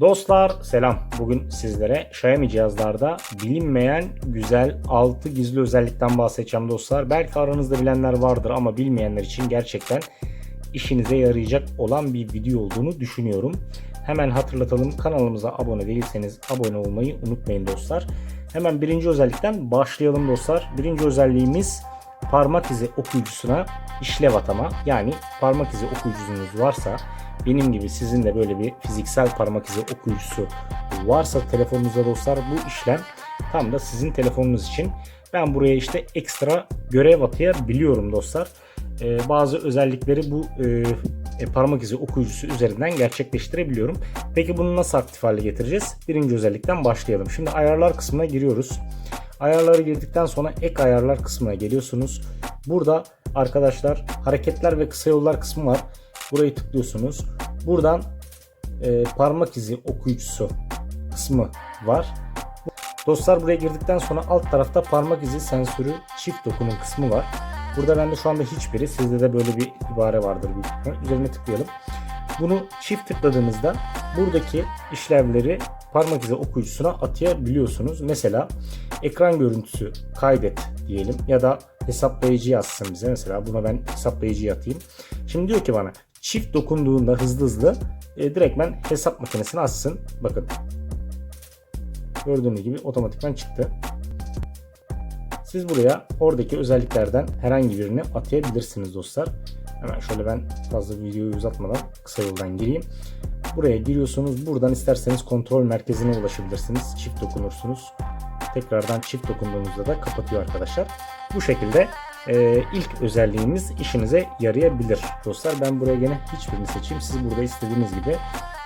Dostlar selam. Bugün sizlere Xiaomi cihazlarda bilinmeyen güzel 6 gizli özellikten bahsedeceğim dostlar. Belki aranızda bilenler vardır ama bilmeyenler için gerçekten işinize yarayacak olan bir video olduğunu düşünüyorum. Hemen hatırlatalım kanalımıza abone değilseniz abone olmayı unutmayın dostlar. Hemen birinci özellikten başlayalım dostlar. Birinci özelliğimiz parmak izi okuyucusuna işlev atama. Yani parmak izi okuyucunuz varsa benim gibi sizin de böyle bir fiziksel parmak izi okuyucusu varsa telefonunuzda dostlar bu işlem tam da sizin telefonunuz için. Ben buraya işte ekstra görev atayabiliyorum dostlar. Ee, bazı özellikleri bu e, e, parmak izi okuyucusu üzerinden gerçekleştirebiliyorum. Peki bunu nasıl aktif hale getireceğiz? Birinci özellikten başlayalım. Şimdi ayarlar kısmına giriyoruz. Ayarları girdikten sonra ek ayarlar kısmına geliyorsunuz. Burada arkadaşlar hareketler ve kısa yollar kısmı var. Burayı tıklıyorsunuz. Buradan e, parmak izi okuyucusu kısmı var. Dostlar buraya girdikten sonra alt tarafta parmak izi sensörü çift dokunum kısmı var. Burada bende şu anda hiçbiri. Sizde de böyle bir ibare vardır büyük. Üzerine tıklayalım. Bunu çift tıkladığınızda buradaki işlevleri parmak izi okuyucusuna atayabiliyorsunuz. Mesela ekran görüntüsü kaydet diyelim ya da hesaplayıcı yazsın bize. Mesela buna ben hesaplayıcı atayım. Şimdi diyor ki bana çift dokunduğunda hızlı hızlı e, direktmen hesap makinesini açsın. Bakın. Gördüğünüz gibi otomatikman çıktı. Siz buraya oradaki özelliklerden herhangi birini atayabilirsiniz dostlar. Hemen şöyle ben fazla videoyu uzatmadan kısa yoldan gireyim. Buraya giriyorsunuz. Buradan isterseniz kontrol merkezine ulaşabilirsiniz. Çift dokunursunuz. Tekrardan çift dokunduğunuzda da kapatıyor arkadaşlar. Bu şekilde e, ilk özelliğimiz işinize yarayabilir dostlar. Ben buraya gene hiçbirini seçeyim. Siz burada istediğiniz gibi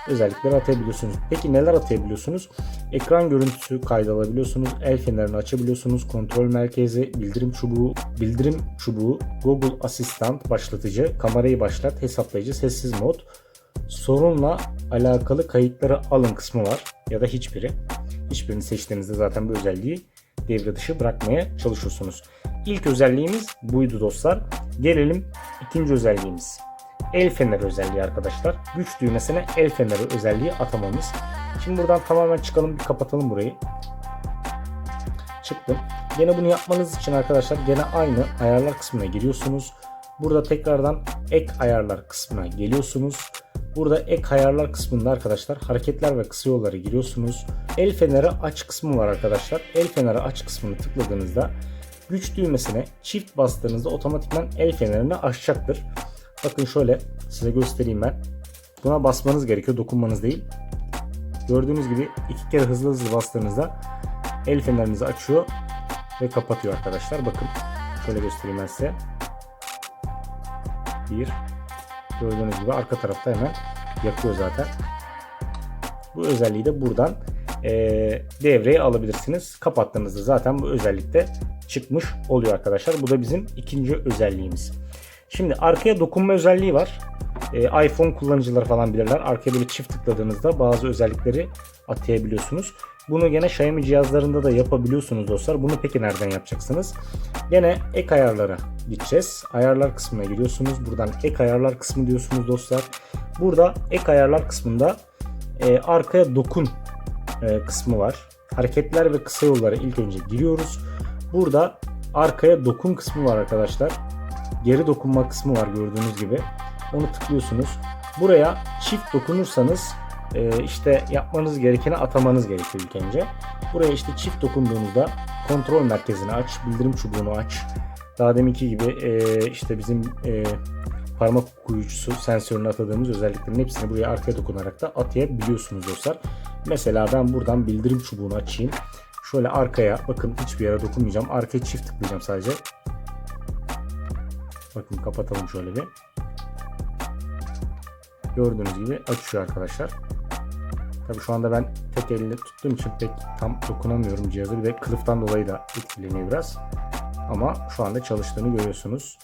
özellikleri atayabiliyorsunuz. Peki neler atayabiliyorsunuz? Ekran görüntüsü kaydalabiliyorsunuz. El fenerini açabiliyorsunuz. Kontrol merkezi, bildirim çubuğu, bildirim çubuğu, Google Asistan başlatıcı, kamerayı başlat, hesaplayıcı, sessiz mod, sorunla alakalı kayıtları alın kısmı var ya da hiçbiri. Hiçbirini seçtiğinizde zaten bu özelliği devre dışı bırakmaya çalışıyorsunuz. İlk özelliğimiz buydu dostlar. Gelelim ikinci özelliğimiz. El feneri özelliği arkadaşlar. Güç düğmesine el feneri özelliği atamamız. Şimdi buradan tamamen çıkalım bir kapatalım burayı. Çıktım. Gene bunu yapmanız için arkadaşlar gene aynı ayarlar kısmına giriyorsunuz. Burada tekrardan ek ayarlar kısmına geliyorsunuz. Burada ek ayarlar kısmında arkadaşlar hareketler ve kısa yolları giriyorsunuz. El feneri aç kısmı var arkadaşlar. El feneri aç kısmını tıkladığınızda güç düğmesine çift bastığınızda otomatikman el fenerini açacaktır. Bakın şöyle size göstereyim ben. Buna basmanız gerekiyor dokunmanız değil. Gördüğünüz gibi iki kere hızlı hızlı bastığınızda el fenerinizi açıyor ve kapatıyor arkadaşlar. Bakın şöyle göstereyim ben size. Bir. Gördüğünüz gibi arka tarafta hemen yakıyor zaten. Bu özelliği de buradan e, devreye alabilirsiniz. Kapattığınızda zaten bu özellikte çıkmış oluyor arkadaşlar. Bu da bizim ikinci özelliğimiz. Şimdi arkaya dokunma özelliği var. E, iPhone kullanıcıları falan bilirler. Arkaya böyle çift tıkladığınızda bazı özellikleri atayabiliyorsunuz. Bunu gene Xiaomi cihazlarında da yapabiliyorsunuz dostlar. Bunu peki nereden yapacaksınız? Gene ek ayarlara gideceğiz. Ayarlar kısmına giriyorsunuz. Buradan ek ayarlar kısmı diyorsunuz dostlar. Burada ek ayarlar kısmında e, arkaya dokun e, kısmı var. Hareketler ve kısa yollara ilk önce giriyoruz. Burada arkaya dokun kısmı var arkadaşlar. Geri dokunma kısmı var gördüğünüz gibi. Onu tıklıyorsunuz. Buraya çift dokunursanız e, işte yapmanız gerekeni atamanız gerekiyor ilk önce. Buraya işte çift dokunduğunuzda kontrol merkezini aç, bildirim çubuğunu aç. Daha deminki gibi e, işte bizim e, parmak okuyucusu sensörünü atadığımız özelliklerin hepsini buraya arkaya dokunarak da atayabiliyorsunuz dostlar. Mesela ben buradan bildirim çubuğunu açayım. Şöyle arkaya bakın hiçbir yere dokunmayacağım. Arkaya çift tıklayacağım sadece. Bakın kapatalım şöyle bir. Gördüğünüz gibi açıyor arkadaşlar. Tabi şu anda ben tek elle tuttuğum için pek tam dokunamıyorum cihaza. Bir de kılıftan dolayı da etkileniyor biraz. Ama şu anda çalıştığını görüyorsunuz.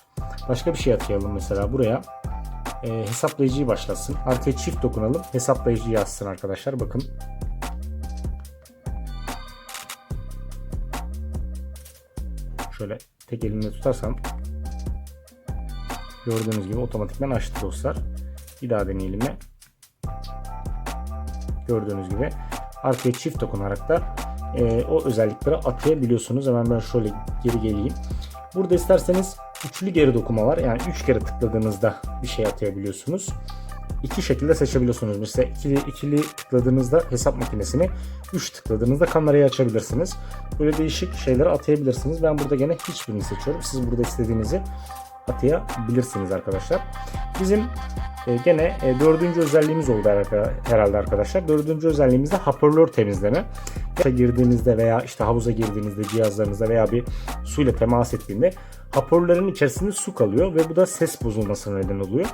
Başka bir şey atayalım mesela buraya. E, hesaplayıcıyı başlasın. Arkaya çift dokunalım. Hesaplayıcıyı yazsın arkadaşlar. Bakın. Şöyle tek elimle tutarsam gördüğünüz gibi otomatikman açtı dostlar. Bir daha deneyelim mi? Gördüğünüz gibi arkaya çift dokunarak da e, o özellikleri atayabiliyorsunuz. Hemen ben şöyle geri geleyim. Burada isterseniz üçlü geri dokuma var. Yani üç kere tıkladığınızda bir şey atayabiliyorsunuz. İki şekilde seçebiliyorsunuz. Mesela ikili, ikili tıkladığınızda hesap makinesini, üç tıkladığınızda kamerayı açabilirsiniz. Böyle değişik şeyleri atayabilirsiniz. Ben burada gene hiçbirini seçiyorum. Siz burada istediğinizi atayabilirsiniz arkadaşlar. Bizim e, gene e, dördüncü özelliğimiz oldu her- herhalde arkadaşlar. Dördüncü özelliğimiz de hoparlör temizleme. Havuza girdiğinizde veya işte havuza girdiğinizde cihazlarınızda veya bir suyla temas ettiğinde hoparlörlerin içerisinde su kalıyor ve bu da ses bozulmasına neden oluyor.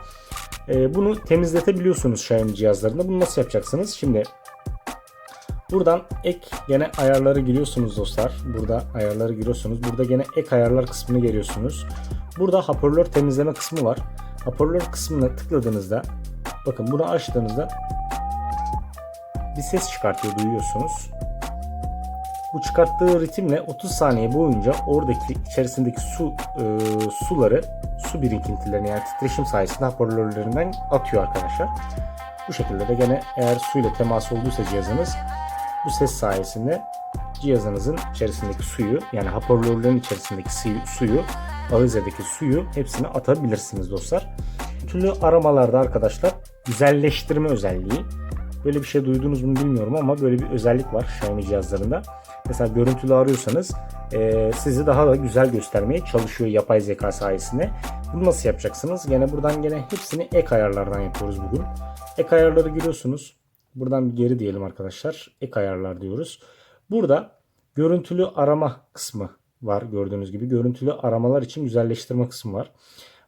E, bunu temizletebiliyorsunuz Xiaomi cihazlarında. Bunu nasıl yapacaksınız? Şimdi buradan ek gene ayarları giriyorsunuz dostlar. Burada ayarları giriyorsunuz. Burada gene ek ayarlar kısmını giriyorsunuz. Burada hoparlör temizleme kısmı var. Hoparlör kısmına tıkladığınızda bakın bunu açtığınızda bir ses çıkartıyor duyuyorsunuz. Bu çıkarttığı ritimle 30 saniye boyunca oradaki içerisindeki su e, suları su birikintilerini yani titreşim sayesinde hoparlörlerinden atıyor arkadaşlar. Bu şekilde de gene eğer suyla temas olduysa cihazınız bu ses sayesinde cihazınızın içerisindeki suyu yani hoparlörlerin içerisindeki suyu, suyu ağızdaki suyu hepsini atabilirsiniz dostlar. Türlü aramalarda arkadaşlar güzelleştirme özelliği. Böyle bir şey duydunuz mu bilmiyorum ama böyle bir özellik var Xiaomi cihazlarında. Mesela görüntülü arıyorsanız e, sizi daha da güzel göstermeye çalışıyor yapay zeka sayesinde. Bunu nasıl yapacaksınız? Gene buradan gene hepsini ek ayarlardan yapıyoruz bugün. Ek ayarları giriyorsunuz. Buradan bir geri diyelim arkadaşlar. Ek ayarlar diyoruz. Burada görüntülü arama kısmı var gördüğünüz gibi. Görüntülü aramalar için güzelleştirme kısmı var.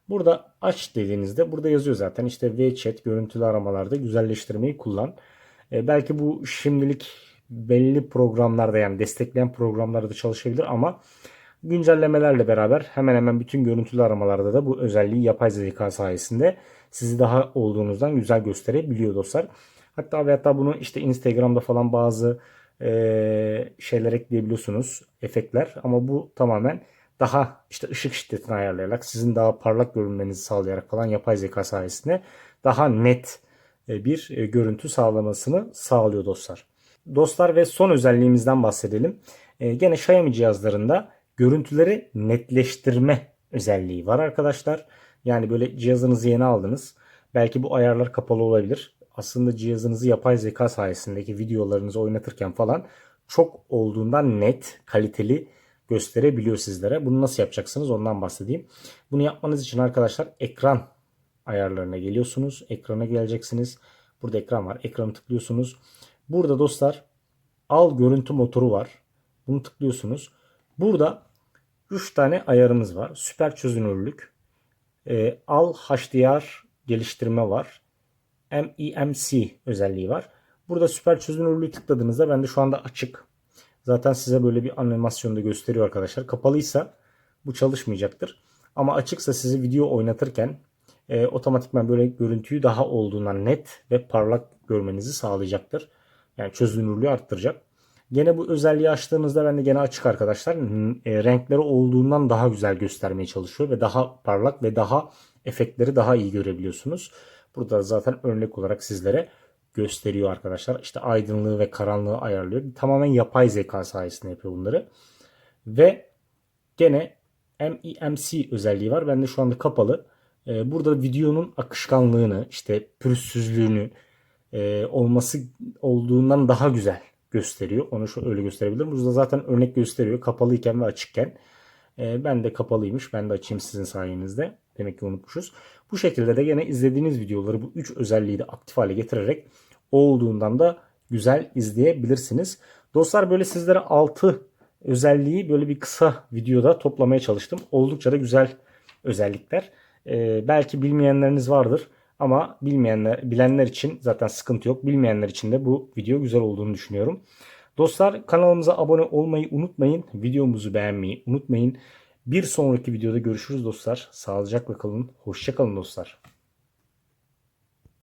Burada aç dediğinizde burada yazıyor zaten işte WeChat görüntülü aramalarda güzelleştirmeyi kullan. E, belki bu şimdilik belli programlarda yani destekleyen programlarda çalışabilir ama güncellemelerle beraber hemen hemen bütün görüntülü aramalarda da bu özelliği yapay zeka sayesinde sizi daha olduğunuzdan güzel gösterebiliyor dostlar. Hatta ve hatta bunu işte Instagram'da falan bazı e, şeyler ekleyebiliyorsunuz. Efektler ama bu tamamen daha işte ışık şiddetini ayarlayarak sizin daha parlak görünmenizi sağlayarak falan yapay zeka sayesinde daha net e, bir e, görüntü sağlamasını sağlıyor dostlar. Dostlar ve son özelliğimizden bahsedelim. E, gene Xiaomi cihazlarında görüntüleri netleştirme özelliği var arkadaşlar. Yani böyle cihazınızı yeni aldınız. Belki bu ayarlar kapalı olabilir. Aslında cihazınızı yapay zeka sayesindeki videolarınızı oynatırken falan çok olduğundan net, kaliteli gösterebiliyor sizlere. Bunu nasıl yapacaksınız ondan bahsedeyim. Bunu yapmanız için arkadaşlar ekran ayarlarına geliyorsunuz. Ekrana geleceksiniz. Burada ekran var. Ekranı tıklıyorsunuz. Burada dostlar al görüntü motoru var. Bunu tıklıyorsunuz. Burada 3 tane ayarımız var. Süper çözünürlük, e, al HDR geliştirme var. MEMC özelliği var. Burada süper çözünürlüğü tıkladığınızda bende şu anda açık. Zaten size böyle bir animasyonda gösteriyor arkadaşlar. Kapalıysa bu çalışmayacaktır. Ama açıksa sizi video oynatırken e, otomatikman böyle görüntüyü daha olduğundan net ve parlak görmenizi sağlayacaktır. Yani çözünürlüğü arttıracak. Gene bu özelliği açtığınızda bende gene açık arkadaşlar. E, renkleri olduğundan daha güzel göstermeye çalışıyor ve daha parlak ve daha efektleri daha iyi görebiliyorsunuz. Burada zaten örnek olarak sizlere gösteriyor arkadaşlar. İşte aydınlığı ve karanlığı ayarlıyor. Tamamen yapay zeka sayesinde yapıyor bunları. Ve gene MEMC özelliği var. Bende şu anda kapalı. Ee, burada videonun akışkanlığını, işte pürüzsüzlüğünü e, olması olduğundan daha güzel gösteriyor. Onu şu öyle gösterebilirim. Burada zaten örnek gösteriyor. Kapalıyken ve açıkken. Ee, ben de kapalıymış. Ben de açayım sizin sayenizde. Demek ki unutmuşuz. Bu şekilde de gene izlediğiniz videoları bu 3 özelliği de aktif hale getirerek olduğundan da güzel izleyebilirsiniz. Dostlar böyle sizlere 6 özelliği böyle bir kısa videoda toplamaya çalıştım. Oldukça da güzel özellikler. Ee, belki bilmeyenleriniz vardır ama bilmeyenler, bilenler için zaten sıkıntı yok. Bilmeyenler için de bu video güzel olduğunu düşünüyorum. Dostlar kanalımıza abone olmayı unutmayın. Videomuzu beğenmeyi unutmayın. Bir sonraki videoda görüşürüz dostlar. Sağlıcakla kalın. Hoşçakalın dostlar.